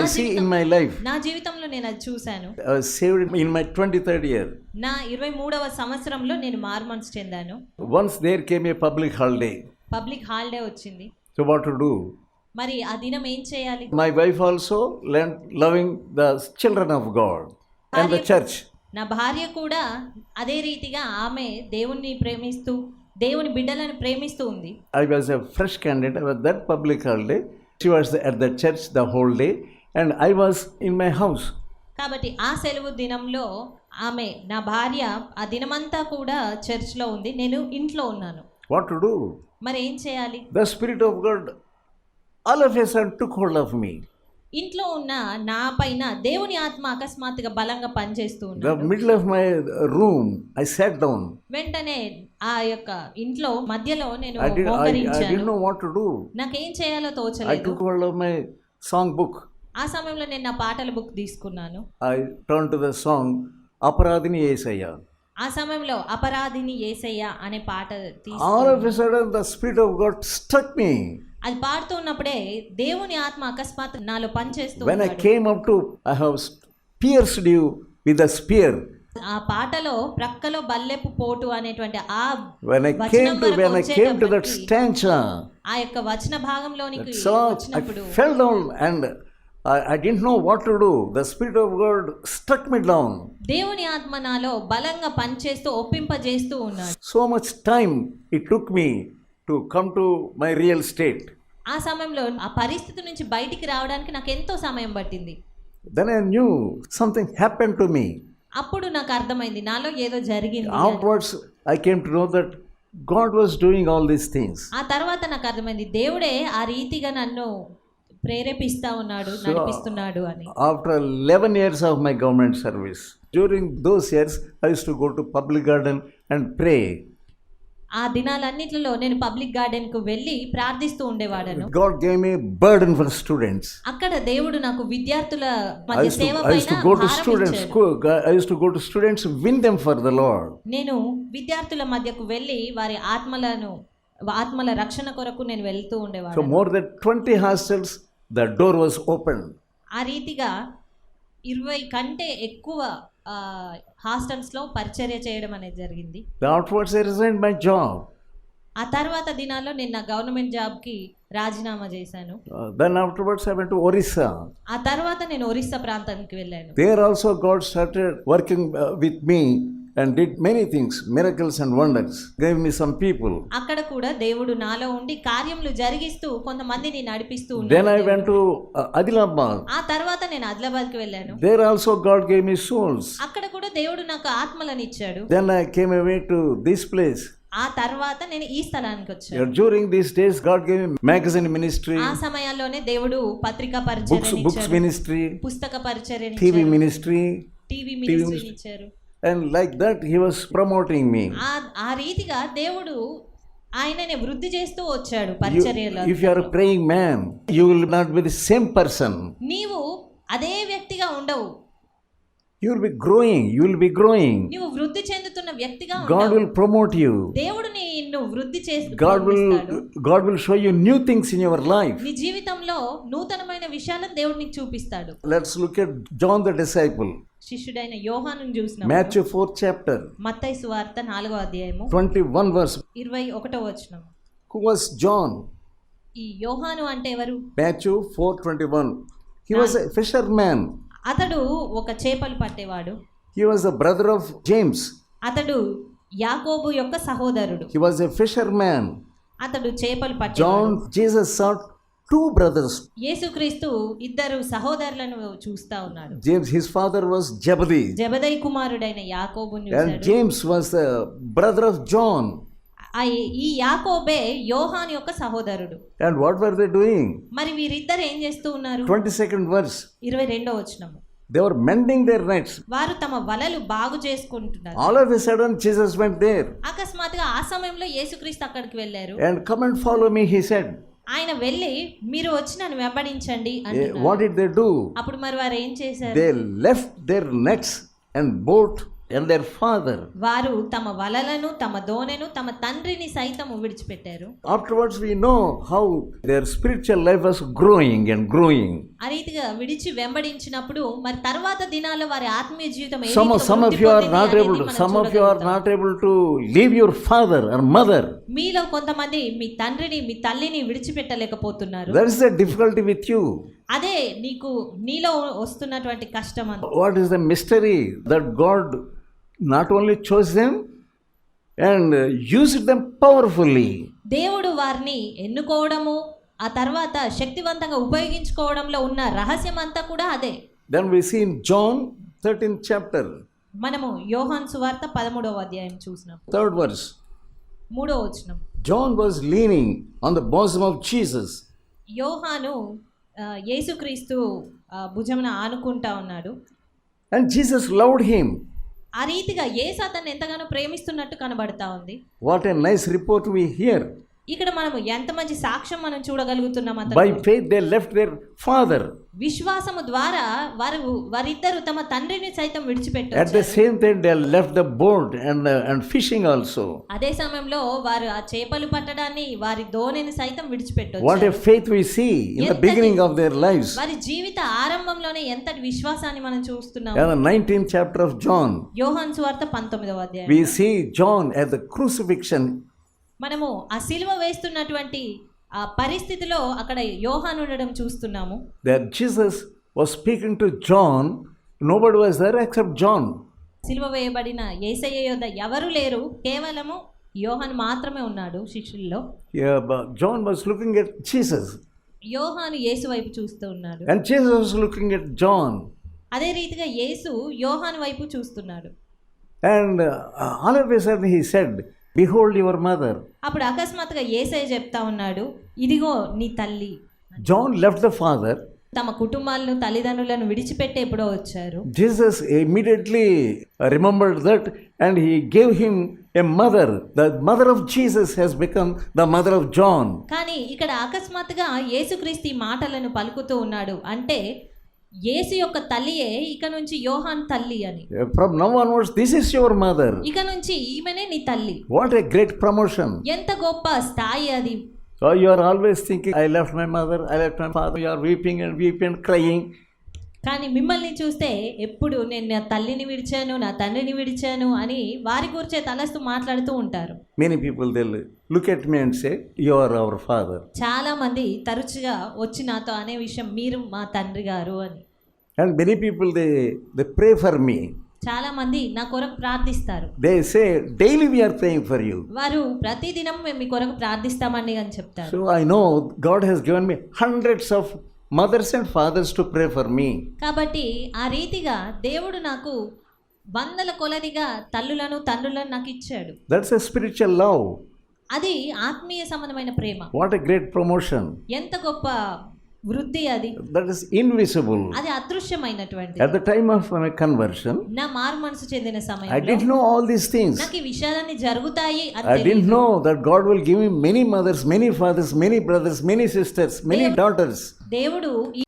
I see in my life నా జీవితంలో నేను అది చూశాను. Saved in my twenty third year నా ఇరవై మూడవ సంవత్సరంలో నేను మార్మన్స్ చెందాను. Once there came a public holiday public holiday వచ్చింది. సో వాట్ టు డూ మరి ఆ దినం ఏం చేయాలి? My wife also లెన్ loving the children of God and the church నా భార్య కూడా అదే రీతిగా ఆమె దేవుణ్ణి ప్రేమిస్తూ దేవుని బిడ్డలను ప్రేమిస్తూ ఉంది. I was a fresh candidate that public holiday she was at the church the whole day and I was in my house కాబట్టి ఆ సెలవు దినంలో ఆమె నా భార్య ఆ దినమంతా కూడా చర్చ్లో ఉంది. నేను ఇంట్లో ఉన్నాను. వాట్ మరి ఏం చేయాలి? The of God all of us and took hold of me ఇంట్లో ఉన్న నా పైన దేవుని ఆత్మ అకస్మాత్తుగా బలంగా పనిచేస్తూ ఉంది middle of my room I set down వెంటనే ఆ యొక్క ఇంట్లో మధ్యలో నేను ఐ నాకు ఏం చేయాలో తోచలేదు. ఐ టుక్ సాంగ్ బుక్ ఆ సమయంలో నేను నా పాటల బుక్ తీసుకున్నాను. I turn to the song అపరాధిని Yesayya ఆ సమయంలో అపరాధిని యేసయ్య అనే పాట all of the spirit of God stuck me అది పాడుతూ ఉన్నప్పుడే దేవుని ఆత్మ అకస్మాత్ నాలో పనిచేస్తూ when I came up to I have pierced you with the spear ఆ పాటలో ప్రక్కలో బల్లెపు పోటు అనేటువంటి ఆ when I came to when I came to that stanza ఆ యొక్క వచన భాగంలోనికి వచ్చినప్పుడు fell down and I, I didn't know what to do. The Spirit of God struck me down. దేవుని ఆత్మ నాలో బలంగా పనిచేస్తూ ఒప్పింపజేస్తూ ఉన్నాడు So much time it took me to come to my real state. ఆ సమయంలో ఆ పరిస్థితి నుంచి బయటికి రావడానికి నాకు ఎంతో సమయం పట్టింది Then I knew something happened to me. అప్పుడు నాకు అర్థమైంది నాలో ఏదో జరిగింది. Afterwards, I came to know that God was doing all these things. ఆ తర్వాత నాకు అర్థమైంది దేవుడే ఆ రీతిగా నన్ను ప్రేరేపిస్తా ఉన్నాడు నడిపిస్తున్నాడు అని. After eleven years of my government service during those years I to go to public garden and pray ఆ దినాలన్నిటిలో నేను పబ్లిక్ గార్డెన్కు వెళ్ళి ప్రార్థిస్తూ ఉండేవాడను. God came a burden for students అక్కడ దేవుడు నాకు విద్యార్థుల మధ్య సేవ పైన I to go to students I to go to students win them for the Lord నేను విద్యార్థుల మధ్యకు వెళ్ళి వారి ఆత్మలను ఆత్మల రక్షణ కొరకు నేను వెళ్తూ ఉండేవాడు so more that 20 hostels the door was opened. ఆ రీతిగా ఇరవై కంటే ఎక్కువ హాస్టల్స్లో పరిచర్య చేయడం అనేది జరిగింది Afterwards, I resigned my job. ఆ తర్వాత దినాల్లో నేను నా గవర్నమెంట్ జాబ్కి రాజీనామా చేశాను Uh, then afterwards, I went to Orissa. ఆ తర్వాత నేను ఒరిస్సా ప్రాంతానికి వెళ్ళాను There also, God started working uh, with and did many things, miracles and wonders. Gave me some people. అక్కడ కూడా దేవుడు నాలో ఉండి కార్యములు జరిగిస్తూ కొంతమందిని నడిపిస్తూ I went to uh, Adilabad. ఆ తర్వాత నేను ఆదిలాబాద్కి వెళ్ళాను There also, God gave me souls. అక్కడ కూడా దేవుడు నాకు ఆత్మలను ఇచ్చాడు Then I came away to this place. ఆ తర్వాత నేను ఈ స్థలానికి వచ్చాను these days, God gave me magazine ministry, ఆ సమయాల్లోనే దేవుడు పత్రికా books ఇచ్చారు ministry, పుస్తక TV ఇచ్చారు ministry, టీవీ మినిస్ట్రీని ఇచ్చారు and like that, He was promoting me. ఆ ఆ రీతిగా దేవుడు ఆయనని వృద్ధి చేస్తూ వచ్చాడు You, పరిచర్యలో if you are a praying man, you will not be the same person. నీవు అదే వ్యక్తిగా ఉండవు You will be growing. You will be growing. నువ్వు వృద్ధి చెందుతున్న వ్యక్తిగా God ఉండవు will promote you. దేవుడు నిన్ను వృద్ధి చేసి God ప్రోత్సహిస్తాడు. will God will show you new things in your life. నీ జీవితంలో నూతనమైన విషయాలను దేవుడు నీకు చూపిస్తాడు Let's look at John the disciple. శిష్యుడైన యోహాను చూసిన మాథ్యూ ఫోర్త్ చాప్టర్ మత్తయి సువార్త నాలుగో అధ్యాయము 21 వర్స్ 21వ వచనం. హు వాస్ జాన్ ఈ యోహాను అంటే ఎవరు? Matthew 421 he was a fisher man అతడు ఒక చేపలు పట్టేవాడు. He was a brother of James అతడు యాకోబు యొక్క సహోదరుడు. He was a fisher man అతడు చేపలు పట్టేవాడు. John Jesus sat two brothers. Yesukristu ఇద్దరు సహోదరులను చూస్తా ఉన్నాడు James, his father was Jebedee, జబదై కుమారుడైన యాకోబుని and చూశాడు James was the brother of John. ఆ ఈ యాకోబే యోహాన్ యొక్క సహోదరుడు And what were they doing? మరి వీరిద్దరు ఏం చేస్తూ ఉన్నారు 22nd verse. ఇరవై రెండో వచనము They were mending their nets. వారు తమ వలలు బాగు చేసుకుంటున్నారు All of a sudden, Jesus went there. అకస్మాత్తుగా ఆ సమయంలో యేసుక్రీస్తు అక్కడికి వెళ్ళారు And come and follow me, he said. ఆయన వెళ్ళి మీరు వచ్చి నన్ను వెంబడించండి వాట్ ఇట్ దే డూ అప్పుడు మరి వారు ఏం చేశారు? Left their nets and boat and their father. వారు తమ వలలను తమ దోనెను తమ తండ్రిని సైతము విడిచిపెట్టారు Afterwards, we know how their spiritual life was growing and growing. ఆ రీతిగా విడిచి వెంబడించినప్పుడు మరి తర్వాత దినాల్లో వారి ఆత్మీయ జీవితం ఏ Some, రీతిగా some of వృద్ధి you are పొందింది not అనేది able to, మనం some of you are చూడగలుగుతాం. not able to leave your father or mother. మీలో కొంతమంది మీ తండ్రిని మీ తల్లిని విడిచిపెట్టలేకపోతున్నారు That is the difficulty with you. అదే నీకు నీలో వస్తున్నటువంటి కష్టం అంత What is the mystery that not only chose them and use them powerfully దేవుడు వారిని ఎన్నుకోవడము ఆ తర్వాత శక్తివంతంగా ఉపయోగించుకోవడంలో ఉన్న రహస్యం అంతా కూడా అదే. Then we seen John thirteen chapter మనము యోహాన్ సువార్త పదమూడవ అధ్యాయం చూసిన. థర్డ్ వర్స్ మూడో వచనం. John was leaning on the bosom of Jesus Yohanu Yesukristu భుజమున ఆనుకుంటా ఉన్నాడు. అండ్ జీసస్ లవ్డ్ హిమ్ ఆ రీతిగా ఏ సాతాన్ని ఎంతగానో ప్రేమిస్తున్నట్టు కనబడతా ఉంది. What a nice report we hear ఇక్కడ మనం ఎంత మంచి సాక్ష్యం మనం చూడగలుగుతున్నాం అంత faith they left their father విశ్వాసము ద్వారా వారు వారిద్దరు తమ తండ్రిని సైతం విడిచిపెట్టారు at the left the boat and fishing also అదే సమయంలో వారు ఆ చేపలు పట్టడాన్ని వారి దోణిని సైతం విడిచిపెట్టారు faith we see in the of their lifes వారి జీవిత ఆరంభంలోనే ఎంత విశ్వాసాన్ని మనం చూస్తున్నాం. Yeah 19 chapter of John Yohan సువార్త 19వ అధ్యాయం. We see John at the crucifixion మనము ఆ శిలువ వేస్తున్నటువంటి ఆ పరిస్థితిలో అక్కడ యోహాన్ ఉండడం చూస్తున్నాము. That Jesus was speaking to John nobody was except John శిలువ వేయబడిన యేసయ్య యోధ ఎవరు లేరు? కేవలము యోహన్ మాత్రమే ఉన్నాడు శిష్యుల్లో. John was looking at Jesus Yohanu Yesu వైపు చూస్తూ ఉన్నాడు. And Jesus was looking at John అదే రీతిగా యేసు యోహాన్ వైపు చూస్తున్నాడు. And all of a sudden he said behold your mother అప్పుడు అకస్మాత్తుగా ఏసై చెప్తా ఉన్నాడు ఇదిగో నీ తల్లి. జాన్ లెఫ్ట్ ద ఫాదర్ తమ కుటుంబాలను తల్లిదండ్రులను విడిచిపెట్టే ఎప్పుడో వచ్చారు. Jesus immediately remembered that and he gave him a mother the mother of Jesus he's become the mother of John కానీ ఇక్కడ అకస్మాత్తుగా యేసుక్రీస్తు మాటలను పలుకుతూ ఉన్నాడు. అంటే యేసు యొక్క తల్లియే ఇక నుంచి యోహాన్ తల్లి అని. From now onwards this is your mother ఇక నుంచి ఈమెనే నీ తల్లి. వాట్ ఏ గ్రేట్ ప్రమోషన్ ఎంత గొప్ప స్థాయి అది. You are always thinking I left my mother I left my father you are weeping and weeping and crying కానీ మిమ్మల్ని చూస్తే ఎప్పుడు నేను నా తల్లిని విడిచాను నా తండ్రిని విడిచాను అని వారి గురించే తలస్తూ మాట్లాడుతూ ఉంటారు. Many people will look at me and say you are చాలా మంది తరచుగా వచ్చి నాతో అనే విషయం మీరు మా తండ్రి గారు అని. And many people they they pray for me చాలా మంది నా కొరకు ప్రార్థిస్తారు. They say daily we are praying for you వారు ప్రతిదినం మేము మీ కొరకు ప్రార్థిస్తామని అని చెప్తారు. So I know God has given me hundreds of mothers and fathers to pray for me కాబట్టి ఆ రీతిగా దేవుడు నాకు వందల కొలదిగా తల్లులను తండ్రులను నాకు ఇచ్చాడు. దట్స్ ఎ స్పిరిచువల్ లవ్ అది ఆత్మీయ సంబంధమైన ప్రేమ. వాట్ ఎ గ్రేట్ ప్రమోషన్ ఎంత గొప్ప వృద్ధి అది. దట్ ఇస్ ఇన్విజిబుల్ అది అదృశ్యమైనటువంటి at the time of my conversion నా మార్ మనసు చెందిన సమయం I did know all these things నాకు ఈ విషయాలన్నీ జరుగుతాయి I did know that God will give me many mothers many fathers many brothers many sisters many daughters దేవుడు ఈ